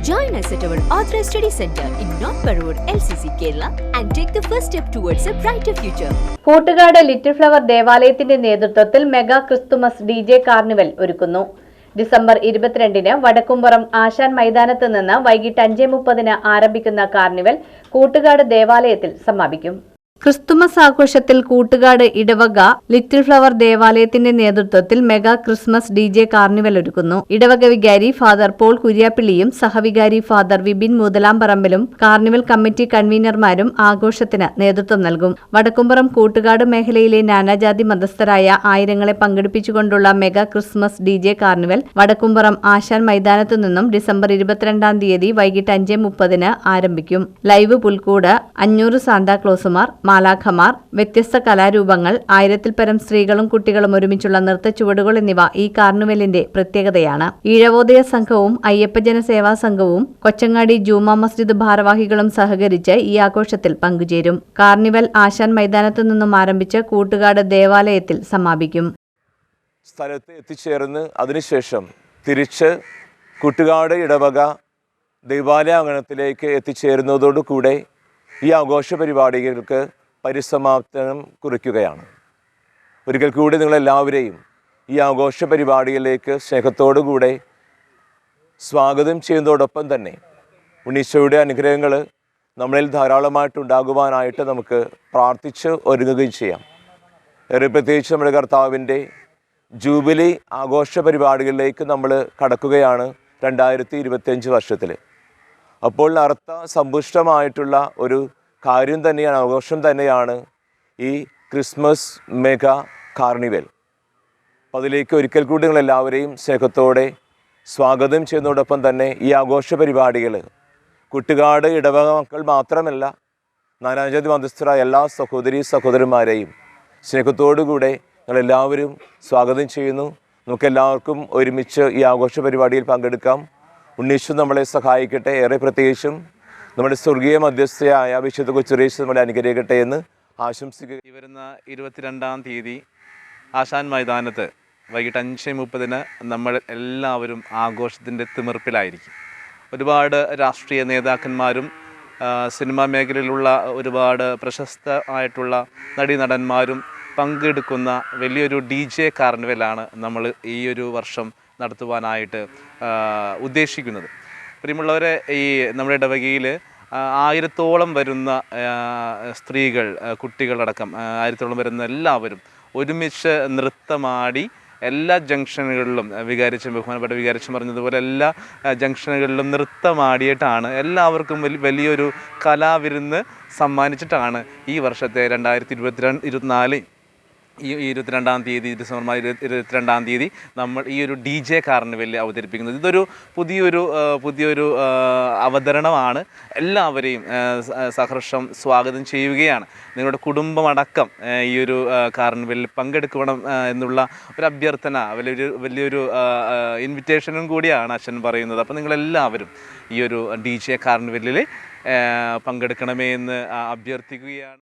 Join us at our Authorized Study Center in North Parur, LCC, Kerala, and take the first step towards a brighter future. Koottukad little flower ദേവാലയത്തിന്റെ നേതൃത്വത്തിൽ mega Christmas D J carnival ഒരുക്കുന്നു December ഇരുപത്തിരണ്ടിന് വടക്കുംപുറം ആശാൻ മൈതാനത്ത് നിന്ന് വൈകിട്ട് അഞ്ചേ മുപ്പതിന് ആരംഭിക്കുന്ന കാർണിവൽ കൂട്ടുകാട് ദേവാലയത്തിൽ സമാപിക്കും ക്രിസ്തുമസ് ആഘോഷത്തിൽ കൂട്ടുകാട് ഇടവക ലിറ്റിൽ ഫ്ലവർ ദേവാലയത്തിന്റെ നേതൃത്വത്തിൽ mega Christmas D J carnival ഒരുക്കുന്നു ഇടവക വികാരി ഫാദർ പോൾ കുര്യാപ്പിള്ളിയും സഹവികാരി ഫാദർ വിപിൻ മുതലാംപറമ്പിലും കാർണിവൽ കമ്മിറ്റി കൺവീനർമാരും ആഘോഷത്തിന് നേതൃത്വം നൽകും. വടക്കുംപുറം കൂട്ടുകാട് മേഖലയിലെ നാനാജാതി മതസ്ഥരായ ആയിരങ്ങളെ പങ്കെടുപ്പിച്ചുകൊണ്ടുള്ള mega Christmas D J carnival Vadakkumpuram Asan മൈതാനത്തു നിന്നും ഡിസംബർ ഇരുപത്തിരണ്ടാം തീയതി വൈകിട്ട് അഞ്ച് മുപ്പതിന് ആരംഭിക്കും. ലൈവ് പുൽക്കൂട് അഞ്ഞൂറ് സാന്താക്ലോസുമാർ മാലാഖമാർ വ്യത്യസ്ത കലാരൂപങ്ങൾ ആയിരത്തിൽ പരം സ്ത്രീകളും കുട്ടികളും ഒരുമിച്ചുള്ള നൃത്ത ചുവടുകൾ എന്നിവ ഈ കാർണിവലിന്റെ പ്രത്യേകതയാണ്. ഈഴവോദയ സംഘവും അയ്യപ്പജന സേവാ സംഘവും കൊച്ചങ്ങാടി ജൂമാ മസ്ജിദ് ഭാരവാഹികളും സഹകരിച്ച് ഈ ആഘോഷത്തിൽ പങ്കുചേരും. കാർണിവൽ ആശാൻ മൈതാനത്തു നിന്നും ആരംഭിച്ച് കൂട്ടുകാട് ദേവാലയത്തിൽ സമാപിക്കും. സ്ഥലത്ത് എത്തിച്ചേർന്ന് അതിനുശേഷം തിരിച്ച് കുട്ടുകാട് ഇടവക ദൈവാലയ അങ്കണത്തിലേക്ക് എത്തിച്ചേരുന്നതോടുകൂടെ ഈ ആഘോഷ പരിപാടികൾക്ക് പരിസമാപ്തനം കുറിക്കുകയാണ്. ഒരിക്കൽ കൂടി നിങ്ങളെല്ലാവരെയും ഈ ആഘോഷ പരിപാടിയിലേക്ക് സ്നേഹത്തോടുകൂടെ സ്വാഗതം ചെയ്യുന്നതോടൊപ്പം തന്നെ ഉണ്ണീശോയുടെ അനുഗ്രഹങ്ങൾ നമ്മളിൽ ധാരാളമായിട്ടുണ്ടാകുവാനായിട്ട് നമുക്ക് പ്രാർത്ഥിച്ച് ഒരുങ്ങുകയും ചെയ്യാം. ഏറെ പ്രത്യേകിച്ച് നമ്മുടെ കർത്താവിന്റെ ജൂബിലി ആഘോഷ പരിപാടികളിലേക്ക് നമ്മൾ കടക്കുകയാണ് രണ്ടായിരത്തി ഇരുപത്തിയഞ്ച് വർഷത്തിൽ. അപ്പോൾ അർത്ഥ സമ്പുഷ്ടമായിട്ടുള്ള ഒരു കാര്യം തന്നെയാണ് ആഘോഷം തന്നെയാണ് ഈ ക്രിസ്മസ് മെഗാ കാർണിവൽ. അപ്പോൾ അതിലേക്ക് ഒരിക്കൽ കൂടി നിങ്ങൾ എല്ലാവരെയും സ്നേഹത്തോടെ സ്വാഗതം ചെയ്യുന്നതോടൊപ്പം തന്നെ ഈ ആഘോഷ പരിപാടികൾ. കുട്ടുകാട് ഇടവക മക്കൾ മാത്രമല്ല നാനാജാതി മതസ്ഥരായ എല്ലാ സഹോദരി സഹോദരന്മാരെയും സ്നേഹത്തോടുകൂടെ നിങ്ങളെല്ലാവരും സ്വാഗതം ചെയ്യുന്നു. നമുക്കെല്ലാവർക്കും ഒരുമിച്ച് ഈ ആഘോഷ പരിപാടിയിൽ പങ്കെടുക്കാം. ഉണ്ണീശു നമ്മളെ സഹായിക്കട്ടെ. ഏറെ പ്രത്യേകിച്ചും നമ്മുടെ സ്വർഗീയ മധ്യസ്ഥയായ വിശുദ്ധ കൊച്ചുരേശ് നമ്മളെ അനുഗ്രഹിക്കട്ടെ എന്ന് ആശംസിക്കുക. ഈ വരുന്ന ഇരുപത്തിരണ്ടാം തീയതി ആശാൻ മൈതാനത്ത് വൈകിട്ട് അഞ്ച് മുപ്പതിന് നമ്മൾ എല്ലാവരും ആഘോഷത്തിന്റെ തിമിർപ്പിലായിരിക്കും. ഒരുപാട് രാഷ്ട്രീയ നേതാക്കന്മാരും സിനിമാ മേഖലയിലുള്ള ഒരുപാട് പ്രശസ്ത ആയിട്ടുള്ള നടീനടന്മാരും പങ്കെടുക്കുന്ന വലിയൊരു ഡി ജെ കാർണിവലാണ് നമ്മൾ ഈ ഒരു വർഷം നടത്തുവാനായിട്ട് ഉദ്ദേശിക്കുന്നത്. പ്രിയമുള്ളവരെ ഈ നമ്മുടെ ഇടവകയിൽ ആയിരത്തോളം വരുന്ന സ്ത്രീകൾ കുട്ടികളടക്കം ആയിരത്തോളം വരുന്ന എല്ലാവരും ഒരുമിച്ച് നൃത്തമാടി എല്ലാ ജംഗ്ഷനുകളിലും വികാരിച്ചും ബഹുമാനപ്പെട്ട വികാരിച്ചും പറഞ്ഞതുപോലെ എല്ലാ ജംഗ്ഷനുകളിലും നൃത്തമാടിയിട്ടാണ് എല്ലാവർക്കും വലിയ വലിയൊരു കലാവിരുന്ന് സമ്മാനിച്ചിട്ടാണ് ഈ വർഷത്തെ രണ്ടായിരത്തി ഇരുപത്തിരണ്ട് ഇരുപത്തിനാല് ഈ ഇരുപത്തിരണ്ടാം തീയതി ഡിസംബർ ഇരുപത്തിരണ്ടാം തീയതി നമ്മൾ ഈ ഒരു ഡി ജെ കാർണിവലിൽ അവതരിപ്പിക്കുന്നത്. ഇതൊരു പുതിയൊരു പുതിയൊരു അവതരണമാണ്. എല്ലാവരെയും സഹർഷം സ്വാഗതം ചെയ്യുകയാണ്. നിങ്ങളുടെ കുടുംബമടക്കം ഈ ഒരു കാർണിവലിൽ പങ്കെടുക്കണം എന്നുള്ള ഒരു അഭ്യർത്ഥന വലിയൊരു വലിയൊരു ഇൻവിറ്റേഷനും കൂടിയാണ് അച്ഛൻ പറയുന്നത്. അപ്പോൾ നിങ്ങളെല്ലാവരും ഈ ഒരു ഡി ജെ കാർണിവലിൽ പങ്കെടുക്കണമേ എന്ന് അഭ്യർത്ഥിക്കുകയാണ്.